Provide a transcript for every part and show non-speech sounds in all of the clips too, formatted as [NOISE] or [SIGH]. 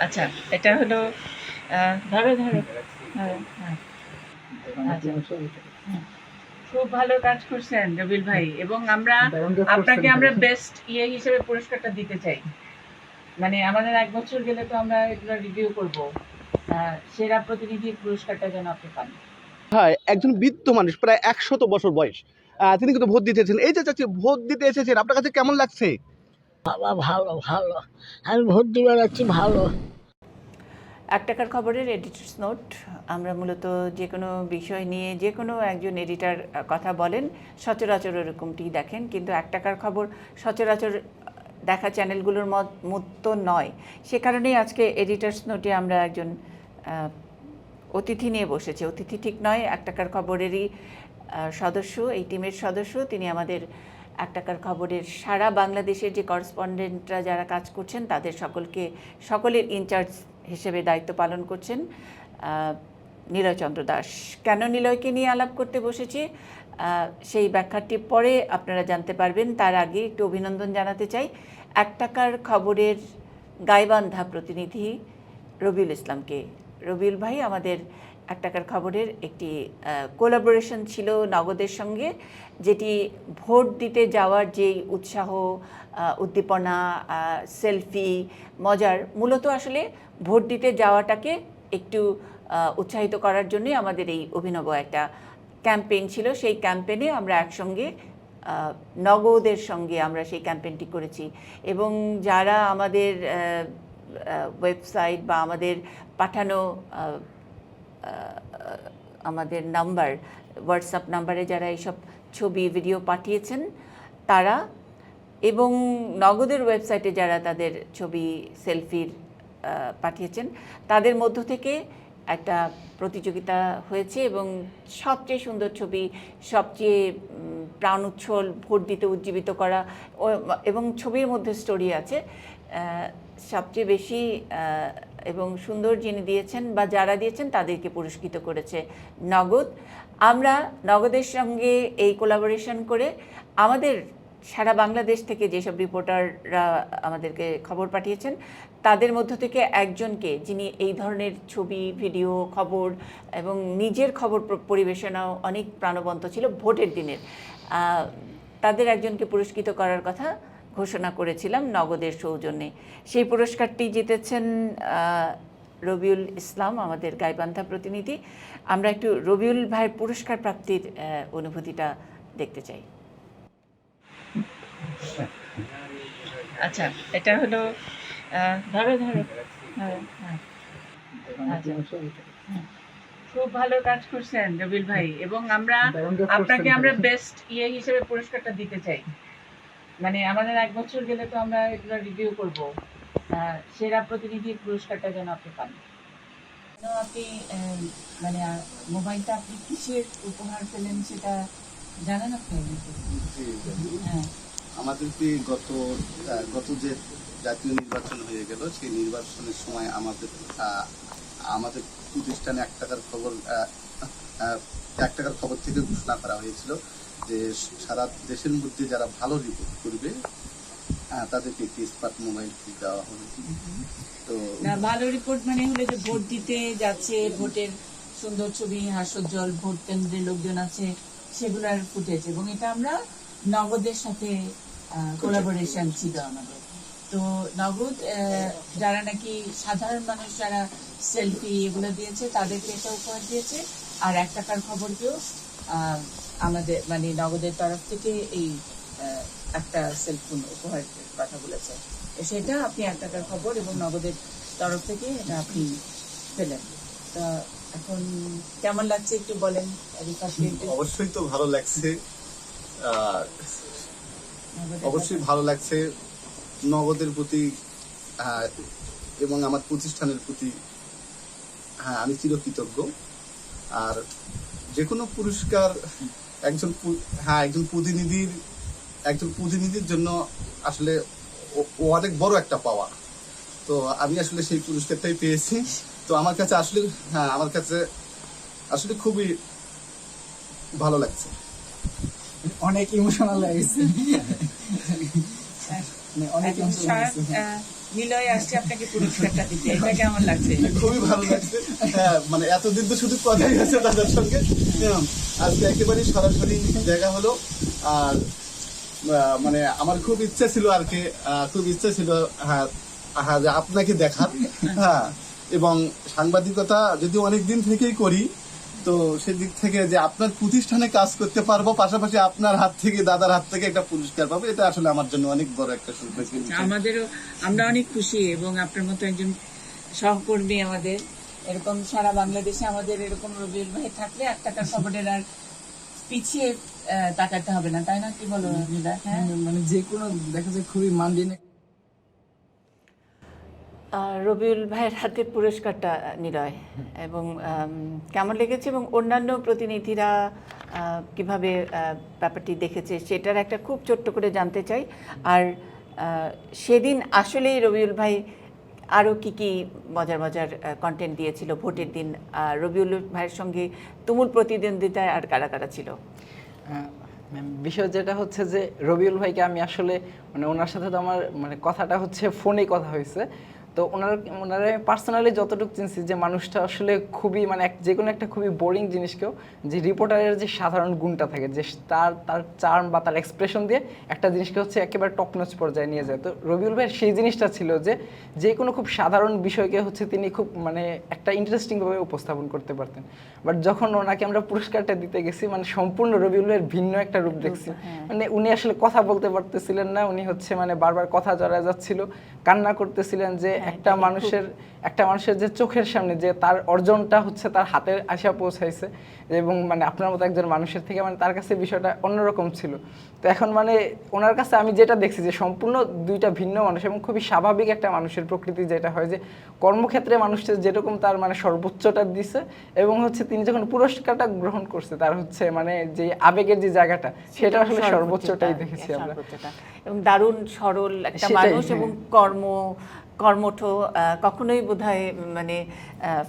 আচ্ছা এটা হলো ধরো ধরো। হ্যাঁ। আচ্ছা। খুব ভালো কাজ করছেন রবিল ভাই এবং আমরা আপনাকে আমরা বেস্ট ইয়ে হিসেবে পুরস্কারটা দিতে চাই। মানে আমাদের এক বছর গেলে তো আমরা এগুলো রিভিউ করব। সেরা প্রতিনিধি পুরস্কারটা যেন আপনি পান। হয় একজন বৃদ্ধ মানুষ প্রায় একশত বছর বয়স। আহ, তিনি কিন্তু ভোট দিতে এসেছেন। এই যে চাচি ভোট দিতে এসেছেন আপনার কাছে কেমন লাগছে? বাবা, ভালো ভালো। আমি ভোট দিবার যাচ্ছি ভালো। এক টাকার খবরের এডিটর্স নোট আমরা মূলত যে কোনো বিষয় নিয়ে যে কোনো একজন এডিটার কথা বলেন, সচরাচর এরকমটি দেখেন। কিন্তু এক টাকার খবর সচরাচর দেখা চ্যানেলগুলোর মতো নয়। সে কারণেই আজকে এডিটর্স নোটে আমরা একজন অতিথি নিয়ে বসেছি। অতিথি ঠিক নয়, এক টাকার খবরেরই সদস্য, এই টিমের সদস্য। তিনি আমাদের এক টাকার খবরের সারা বাংলাদেশের যে করসপন্ডেন্টরা যারা কাজ করছেন, তাদের সকলকে, সকলের ইনচার্জ হিসেবে দায়িত্ব পালন করছেন নীলয়চন্দ্র দাস। কেন নিলয়কে নিয়ে আলাপ করতে বসেছি? সেই ব্যাখ্যাটি পরে আপনারা জানতে পারবেন। তার আগে একটু অভিনন্দন জানাতে চাই। এক টাকার খবরের গাইবান্ধা প্রতিনিধি রবিউল ইসলামকে। রবিউল ভাই, আমাদের এক টাকার খবরের একটি কোলাবোরেশন ছিল নগদের সঙ্গে, যেটি ভোট দিতে যাওয়ার যেই উৎসাহ উদ্দীপনা সেলফি মজার, মূলত আসলে ভোট দিতে যাওয়াটাকে একটু উৎসাহিত করার জন্যই আমাদের এই অভিনব একটা ক্যাম্পেইন ছিল। সেই ক্যাম্পেইনে আমরা একসঙ্গে নগদের সঙ্গে আমরা সেই ক্যাম্পেইনটি করেছি। এবং যারা আমাদের ওয়েবসাইট বা আমাদের পাঠানো আমাদের নাম্বার হোয়াটসঅ্যাপ নাম্বারে যারা এইসব ছবি ভিডিও পাঠিয়েছেন, তারা এবং নগদের ওয়েবসাইটে যারা তাদের ছবি সেলফির পাঠিয়েছেন, তাদের মধ্য থেকে একটা প্রতিযোগিতা হয়েছে এবং সবচেয়ে সুন্দর ছবি, সবচেয়ে প্রাণ উচ্ছল ভোট দিতে উজ্জীবিত করা এবং ছবির মধ্যে স্টোরি আছে সবচেয়ে বেশি এবং সুন্দর যিনি দিয়েছেন বা যারা দিয়েছেন তাদেরকে পুরস্কৃত করেছে নগদ। আমরা নগদের সঙ্গে এই কোলাবোরেশন করে আমাদের সারা বাংলাদেশ থেকে যেসব রিপোর্টাররা আমাদেরকে খবর পাঠিয়েছেন, তাদের মধ্য থেকে একজনকে যিনি এই ধরনের ছবি ভিডিও খবর এবং নিজের খবর পরিবেশনাও অনেক প্রাণবন্ত ছিল ভোটের দিনের। তাদের একজনকে পুরস্কৃত করার কথা ঘোষণা করেছিলাম নগদের সৌজন্যে। সেই পুরস্কারটি জিতেছেন রবিউল ইসলাম আমাদের গাইবান্ধা প্রতিনিধি। আমরা একটু রবিউল ভাইয়ের পুরস্কার প্রাপ্তির অনুভূতিটা দেখতে চাই। আচ্ছা এটা হলো আহ, ধরো ধরো। হ্যাঁ। আচ্ছা। খুব ভালো কাজ করছেন রবিল ভাই এবং আমরা আপনাকে আমরা বেস্ট ইয়ে হিসেবে পুরস্কারটা দিতে চাই। মানে আমাদের এক বছর গেলে তো আমরা এগুলো রিভিউ করব। সেরা প্রতিনিধির পুরস্কারটা যেন আপনি পান। আপনি মানে মোবাইলটা আপনি কিসের উপহার পেলেন সেটা জানেন আপনি? হ্যাঁ। আমাদেরকে গত গত যে জাতীয় নির্বাচন হয়ে গেল সেই নির্বাচনের সময় আমাদের আমাদের প্রতিষ্ঠানে এক টাকার খবর এক টাকার খবর থেকে ঘোষণা করা হয়েছিল। যে সারা দেশের মধ্যে যারা ভালো রিপোর্ট করবে তাদেরকে একটি স্মার্ট মোবাইল দেওয়া হবে। তো না ভালো রিপোর্ট মানে হলো যে ভোট দিতে যাচ্ছে ভোটের সুন্দর ছবি হাস্যোজ্জ্বল ভোট কেন্দ্রে লোকজন আছে সেগুলার ফুটেজ এবং এটা আমরা নগদের সাথে কোলাবোরেশন ছিল আমাদের। তো নগদ যারা নাকি সাধারণ মানুষ যারা সেলফি এগুলো দিয়েছে তাদেরকে এটা উপহার দিয়েছে। আর এক টাকার খবরকেও আমাদের মানে নগদের তরফ থেকে এই একটা সেলফোন উপহার কথা বলেছে সেটা আপনি এক টাকার খবর এবং নগদের তরফ থেকে এটা আপনি পেলেন। তা এখন কেমন লাগছে একটু বলেন অবশ্যই তো ভালো লাগছে। অবশ্যই ভালো লাগছে নগদের প্রতি আহ, এবং আমার প্রতিষ্ঠানের প্রতি হ্যাঁ আমি চিরকৃতজ্ঞ। আর যে কোনো পুরস্কার একজন হ্যাঁ একজন প্রতিনিধির একজন প্রতিনিধির জন্য আসলে ও- অনেক বড় একটা পাওয়া তো আমি আসলে সেই পুরস্কারটাই পেয়েছি। তো আমার কাছে আসলে হ্যাঁ আমার কাছে আসলে খুবই ভালো লাগছে। অনেক ইমোশনাল লাগছে। [LAUGHS] মানে নিলয় আসছে আপনাকে পুরস্কারটা দিতে। এটা কেমন লাগছে? খুবই ভালো লাগছে। হ্যাঁ মানে এতদিন তো শুধু কথাই আছে দাদার সঙ্গে। হ্যাঁ, আজকে সরাসরি দেখা হলো। আর মানে আমার খুব ইচ্ছা ছিল আর কি খুব ইচ্ছা ছিল হ্যাঁ হ্যাঁ আপনাকে দেখার। হ্যাঁ এবং সাংবাদিকতা যদি অনেক দিন থেকেই করি তো সেদিক থেকে যে আপনার প্রতিষ্ঠানে কাজ করতে পারব পাশাপাশি আপনার হাত থেকে দাদার হাত থেকে একটা পুরস্কার পাবো এটা আসলে আমার জন্য অনেক বড় একটা সুযোগ আমাদেরও আমরা অনেক খুশি এবং আপনার মতো একজন সহকর্মী আমাদের। এরকম সারা বাংলাদেশে আমাদের এরকম রবিউল ভাই থাকলে এক টাকার খবরের আর পিছিয়ে তাকাতে হবে না তাই না? কি বলো হ্যাঁ? মানে যে কোনো দেখা যায় খুবই মানদিন রবিউল ভাইয়ের হাতে পুরস্কারটা নিলয় এবং কেমন লেগেছে এবং অন্যান্য প্রতিনিধিরা কীভাবে ব্যাপারটি দেখেছে সেটার একটা খুব ছোট্ট করে জানতে চাই। আর সেদিন আসলেই রবিউল ভাই আরও কি কি মজার মজার কন্টেন্ট দিয়েছিল ভোটের দিন রবিউল ভাইয়ের সঙ্গে তুমুল প্রতিদ্বন্দ্বিতায় আর কারা কারা ছিল? বিষয় যেটা হচ্ছে যে রবিউল ভাইকে আমি আসলে মানে ওনার সাথে তো আমার মানে কথাটা হচ্ছে ফোনেই কথা হয়েছে। তো ওনার ওনারা পার্সোনালি যতটুকু চিনছি যে মানুষটা আসলে খুবই মানে এক- যে কোনো একটা খুবই বোরিং জিনিসকেও যে রিপোর্টারের যে সাধারণ গুণটা থাকে যে তার তার চার্ম বা তার এক্সপ্রেশন দিয়ে একটা জিনিসকে হচ্ছে একেবারে টপ নচ পর্যায়ে নিয়ে যায়। তো রবিউল ভাইয়ের সেই জিনিসটা ছিল যে যে কোনো খুব সাধারণ বিষয়কে হচ্ছে তিনি খুব মানে একটা ইন্টারেস্টিংভাবে উপস্থাপন করতে পারতেন। বাট যখন ওনাকে আমরা পুরস্কারটা দিতে গেছি মানে সম্পূর্ণ রবিউল ভাইয়ের ভিন্ন একটা রূপ দেখছি। মানে উনি আসলে কথা বলতে পারতেছিলেন না উনি হচ্ছে মানে বারবার কথা জড়া যাচ্ছিল কান্না করতেছিলেন যে একটা মানুষের একটা মানুষের যে চোখের সামনে যে তার অর্জনটা হচ্ছে তার হাতে আসা পৌঁছাইছে এবং মানে আপনার মতো একজন মানুষের থেকে মানে তার কাছে বিষয়টা অন্যরকম ছিল। তো এখন মানে ওনার কাছে আমি যেটা দেখছি যে সম্পূর্ণ দুইটা ভিন্ন মানুষ এবং খুবই স্বাভাবিক একটা মানুষের প্রকৃতি যেটা হয় যে কর্মক্ষেত্রে মানুষটা যেরকম তার মানে সর্বোচ্চটা দিছে এবং হচ্ছে তিনি যখন পুরস্কারটা গ্রহণ করছে তার হচ্ছে মানে যে আবেগের যে জায়গাটা সেটা আসলে সর্বোচ্চটাই দেখেছি আমরা। এবং দারুণ সরল একটা মানুষ হ্যাঁ। এবং কর্ম কর্মঠ কখনোই বোধহয় মানে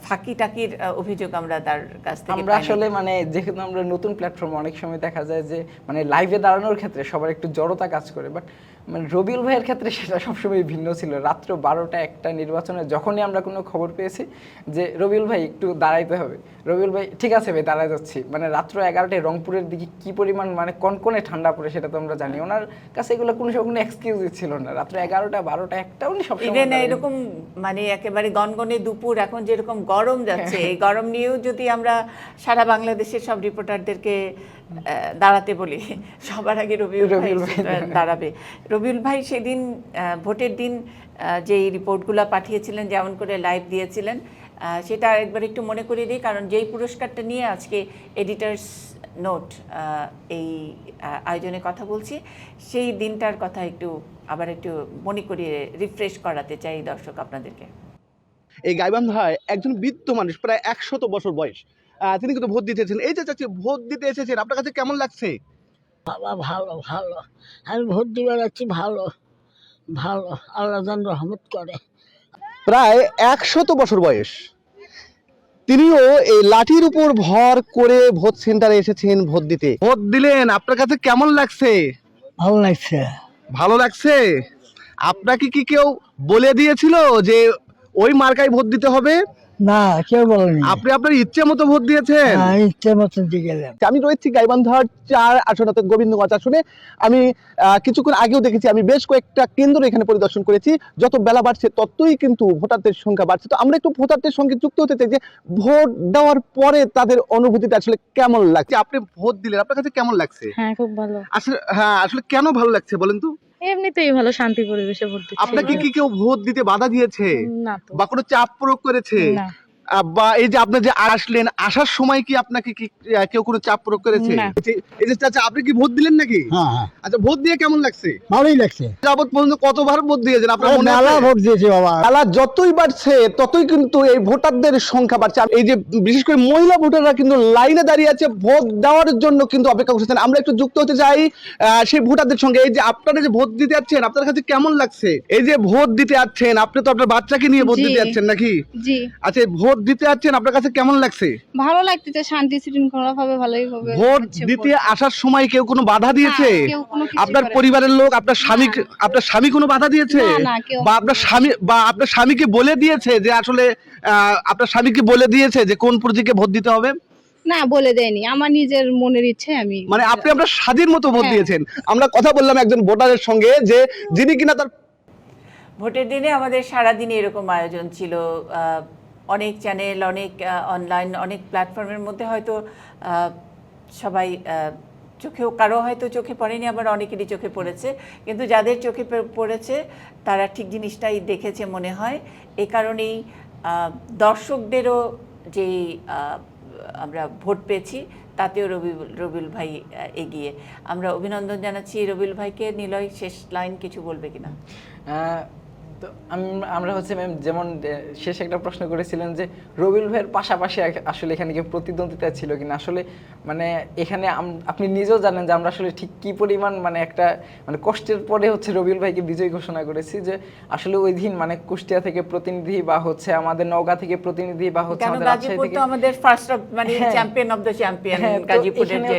ফাঁকি টাকির অভিযোগ আমরা তার কাছ থেকে আমরা আসলে মানে যেহেতু আমরা নতুন প্ল্যাটফর্ম অনেক সময় দেখা যায় যে মানে লাইভে দাঁড়ানোর ক্ষেত্রে সবার একটু জড়তা কাজ করে বাট মানে রবিউল ভাইয়ের ক্ষেত্রে সেটা [LAUGHS] সবসময় ভিন্ন ছিল। রাত্র বারোটা একটা নির্বাচনে যখনই আমরা কোনো খবর পেয়েছি যে রবিউল ভাই একটু দাঁড়াইতে হবে রবিউল ভাই ঠিক আছে ভাই দাঁড়ায় যাচ্ছি। মানে রাত্র এগারোটায় রংপুরের দিকে কি পরিমাণ মানে কনকনে ঠান্ডা পড়ে সেটা তো আমরা জানি। ওনার কাছে এগুলো কোনো সময় কোনো এক্সকিউজই ছিল না। রাত্র এগারোটা বারোটা একটা উনি সব ইভেন এরকম মানে একেবারে গনগনে দুপুর এখন যেরকম গরম যাচ্ছে এই গরম নিয়েও যদি আমরা সারা বাংলাদেশের সব রিপোর্টারদেরকে দাঁড়াতে বলি সবার আগে রবিউল ভাই রবিউল ভাই। দাঁড়াবে। রবিউল ভাই সেদিন ভোটের দিন যেই রিপোর্টগুলো পাঠিয়েছিলেন যেমন করে লাইভ দিয়েছিলেন সেটা একবার একটু মনে করিয়ে দিই কারণ যেই পুরস্কারটা নিয়ে আজকে এডিটার্স নোট এই আয়োজনে কথা বলছি সেই দিনটার কথা একটু আবার একটু মনে করিয়ে রিফ্রেশ করাতে চাই দর্শক আপনাদেরকে। এই গাইবান ভাই একজন বৃদ্ধ মানুষ প্রায় একশত বছর বয়স তিনি কিন্তু ভোট দিতে এসেছেন। এই যে চাচ্ছি ভোট দিতে এসেছেন আপনার কাছে কেমন লাগছে? বাবা ভালো ভালো। আমি ভোট দিবে যাচ্ছি ভালো ভালো। আল্লাহ রহমত করে। প্রায় একশত বছর বয়স। তিনিও এই লাঠির উপর ভর করে ভোট সেন্টারে এসেছেন ভোট দিতে। ভোট দিলেন আপনার কাছে কেমন লাগছে? ভালো লাগছে। ভালো লাগছে? আপনাকে কি কেউ বলে দিয়েছিল যে ওই মার্কায় ভোট দিতে হবে? না কেউ বলেনি। আপনি আপনার ইচ্ছে মতো ভোট দিয়েছেন? ইচ্ছে মতন দিয়ে গেলাম। আমি রয়েছি গাইবান্ধার চার আসনাতে গোবিন্দগঞ্জ আসনে। আমি কিছুক্ষণ আগেও দেখেছি আমি বেশ কয়েকটা কেন্দ্র এখানে পরিদর্শন করেছি। যত বেলা বাড়ছে ততই কিন্তু ভোটারদের সংখ্যা বাড়ছে। তো আমরা একটু ভোটারদের সঙ্গে যুক্ত হতে চাই যে ভোট দেওয়ার পরে তাদের অনুভূতিটা আসলে কেমন লাগছে? আপনি ভোট দিলেন আপনার কাছে কেমন লাগছে? হ্যাঁ খুব ভালো। আসলে হ্যাঁ আসলে কেন ভালো লাগছে বলেন তো? এমনিতেই ভালো শান্তি পরিবেশে ভোট দিচ্ছি আপনাকে কি কেউ ভোট দিতে বাধা দিয়েছে? না তো। বা কোনো চাপ প্রয়োগ করেছে? না। বা এই যে আপনি যে আসলেন আসার সময় কি আপনাকে কি কেউ কোনো চাপ প্রয়োগ করেছে? এই- যে চাচা আপনি কি ভোট দিলেন নাকি? হ্যাঁ হ্যাঁ। আচ্ছা ভোট দিয়ে কেমন লাগছে? ভালোই লাগছে। যাবত পর্যন্ত কতবার ভোট দিয়েছেন? আপনার মনে মেলা ভোট দিয়েছি বাবা। বেলা যতই বাড়ছে ততই কিন্তু এই ভোটারদের সংখ্যা বাড়ছে। এই যে বিশেষ করে মহিলা ভোটাররা কিন্তু লাইনে দাঁড়িয়ে আছে ভোট দেওয়ার জন্য কিন্তু অপেক্ষা করছেন। আমরা একটু যুক্ত হতে চাই আহ, সেই ভোটারদের সঙ্গে। এই যে আপনারা যে ভোট দিতে যাচ্ছেন আপনার কাছে কেমন লাগছে? এই যে ভোট দিতে যাচ্ছেন আপনি তো আপনার বাচ্চাকে নিয়ে ভোট দিতে যাচ্ছেন নাকি? জি। আচ্ছা ভোট ভোট দিতে যাচ্ছেন আপনার কাছে কেমন লাগছে? ভালো লাগতেছে শান্তি শৃঙ্খলা ভাবে ভালোই হবে। ভোট হচ্ছে দিতে আসার সময় কেউ কোনো বাধা দিয়েছে? আপনার পরিবারের লোক আপনার স্বামী আপনার স্বামী কোনো বাধা দিয়েছে? না, না, কেউ- বা আপনার স্বামী বা আপনার স্বামীকে বলে দিয়েছে যে আসলে আপনার স্বামীকে বলে দিয়েছে যে কোন প্রতীকে ভোট দিতে হবে? না বলে দেয়নি। আমার নিজের মনের ইচ্ছে আমি মানে আপনি আপনার স্বাধীন মতো ভোট হ্যাঁ। দিয়েছেন। আমরা কথা বললাম একজন ভোটারের সঙ্গে যে যিনি কিনা তার ভোটের দিনে আমাদের সারাদিন এরকম আয়োজন ছিল। আহ, অনেক চ্যানেল অনেক অনলাইন অনেক প্ল্যাটফর্মের মধ্যে হয়তো সবাই চোখেও, কারও হয়তো চোখে পড়েনি, আবার অনেকেরই চোখে পড়েছে। কিন্তু যাদের চোখে পড়েছে, তারা ঠিক জিনিসটাই দেখেছে মনে হয়। এ কারণেই দর্শকদেরও যে আমরা ভোট পেয়েছি, তাতেও রবিউল রবিউল ভাই এগিয়ে। আমরা অভিনন্দন জানাচ্ছি রবিউল ভাইকে। নিলয়, শেষ লাইন কিছু বলবে কিনা? তো আমরা হচ্ছে ম্যাম যেমন শেষ একটা প্রশ্ন করেছিলেন যে রবিউল ভাইয়ের পাশাপাশি আসলে এখানে কি প্রতিদ্বন্দ্বিতা ছিল কিনা আসলে মানে এখানে আপনি নিজেও জানেন যে আমরা আসলে ঠিক কি পরিমাণ মানে একটা মানে কষ্টের পরে হচ্ছে রবিউল ভাইকে বিজয়ী ঘোষণা করেছি যে আসলে ওই দিন মানে কুষ্টিয়া থেকে প্রতিনিধি বা হচ্ছে আমাদের নওগাঁ থেকে প্রতিনিধি বা হচ্ছে আমাদের রাজশাহী থেকে আমাদের ফার্স্ট মানে। চ্যাম্পিয়ন অফ দ্য চ্যাম্পিয়ন গাজীপুরের যে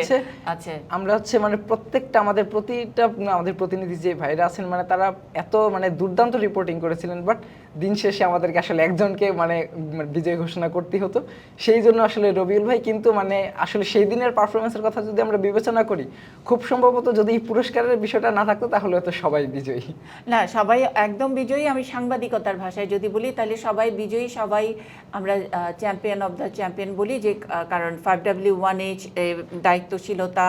আছে আমরা হচ্ছে মানে প্রত্যেকটা আমাদের প্রতিটা আমাদের প্রতিনিধি যে ভাইরা আছেন মানে তারা এত মানে দুর্দান্ত রিপোর্টিং করেছিলেন বাট দিন শেষে আমাদেরকে আসলে একজনকে মানে উম, বিজয় ঘোষণা করতে হতো। সেই জন্য আসলে রবিউল ভাই কিন্তু মানে আসলে সেই দিনের পারফরমেন্সের কথা যদি আমরা বিবেচনা করি খুব সম্ভবত যদি পুরস্কারের বিষয়টা না থাকতো তাহলে হয়তো সবাই বিজয়ী। না সবাই একদম বিজয়ী। আমি সাংবাদিকতার ভাষায় যদি বলি তাহলে সবাই বিজয়ী সবাই আমরা চ্যাম্পিয়ন অফ দ্য চ্যাম্পিয়ন বলি যে কারণ ফাইভ ডাব্লিউ ওয়ান এইচ দায়িত্বশীলতা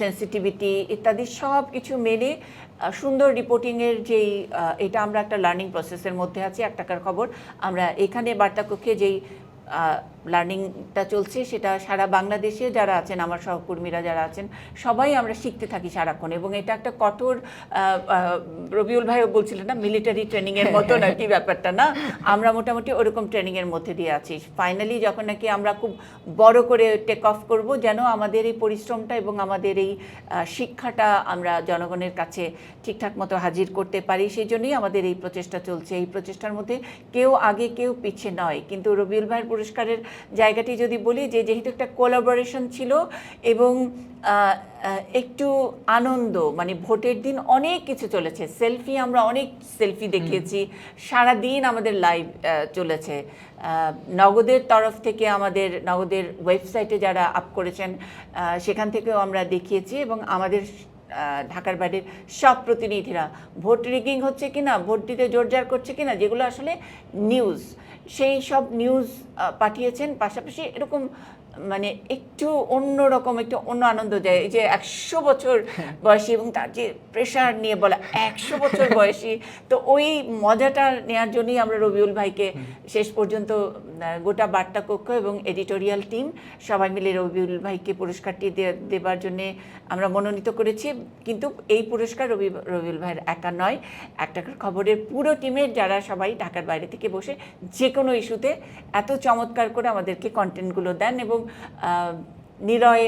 সেন্সিটিভিটি ইত্যাদি সব কিছু মেনে সুন্দর রিপোর্টিংয়ের যেই এটা আমরা একটা লার্নিং প্রসেসের মধ্যে আছে এক টাকার খবর। আমরা এখানে বার্তাকক্ষে যেই লার্নিংটা চলছে, সেটা সারা বাংলাদেশে যারা আছেন, আমার সহকর্মীরা যারা আছেন, সবাই আমরা শিখতে থাকি সারাক্ষণ। এবং এটা একটা কঠোর রবিউল ভাইও বলছিলেন না মিলিটারি ট্রেনিংয়ের মতো নাকি ব্যাপারটা, না? আমরা মোটামুটি ওরকম ট্রেনিংয়ের মধ্যে দিয়ে আছি। ফাইনালি যখন নাকি আমরা খুব বড় করে টেক অফ করব, যেন আমাদের এই পরিশ্রমটা এবং আমাদের এই শিক্ষাটা আমরা জনগণের কাছে ঠিকঠাক মতো হাজির করতে পারি, সেই জন্যই আমাদের এই প্রচেষ্টা চলছে। এই প্রচেষ্টার মধ্যে কেউ আগে কেউ পিছিয়ে নয়। কিন্তু রবিউল ভাইয়ের পুরস্কারের জায়গাটি যদি বলি যে যেহেতু একটা কোলাবোরেশন ছিল এবং একটু আনন্দ মানে ভোটের দিন অনেক কিছু চলেছে। সেলফি আমরা অনেক সেলফি দেখিয়েছি সারা দিন আমাদের লাইভ চলেছে। নগদের তরফ থেকে আমাদের নগদের ওয়েবসাইটে যারা আপ করেছেন সেখান থেকেও আমরা দেখিয়েছি এবং আমাদের ঢাকার বাইরের সব প্রতিনিধিরা ভোট রিগিং হচ্ছে কিনা ভোট দিতে জোরজার করছে কিনা যেগুলো আসলে নিউজ সেই সব নিউজ পাঠিয়েছেন। পাশাপাশি এরকম মানে একটু অন্য রকম একটু অন্য আনন্দ দেয়। যে একশো বছর বয়সী এবং তার যে প্রেশার নিয়ে বলা, একশো বছর বয়সী। তো ওই মজাটা নেওয়ার জন্যই আমরা রবিউল ভাইকে শেষ পর্যন্ত গোটা বার্তা কক্ষ এবং এডিটোরিয়াল টিম সবাই মিলে রবিউল ভাইকে পুরস্কারটি দেবার জন্যে আমরা মনোনীত করেছি। কিন্তু এই পুরস্কার রবি, রবিউল ভাইয়ের একা নয়। এক টাকার খবরের পুরো টিমের যারা সবাই ঢাকার বাইরে থেকে বসে যে কোনো ইস্যুতে এত চমৎকার করে আমাদেরকে কন্টেন্টগুলো দেন এবং নিরয়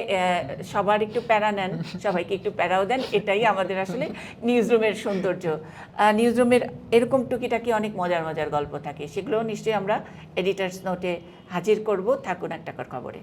সবার একটু প্যারা নেন, সবাইকে একটু প্যারাও দেন, এটাই আমাদের আসলে নিউজরুমের সৌন্দর্য। নিউজ রুমের এরকম টুকিটাকি অনেক মজার মজার গল্প থাকে, সেগুলোও নিশ্চয়ই আমরা এডিটার্স নোটে হাজির করব। থাকুন একটা খবরে।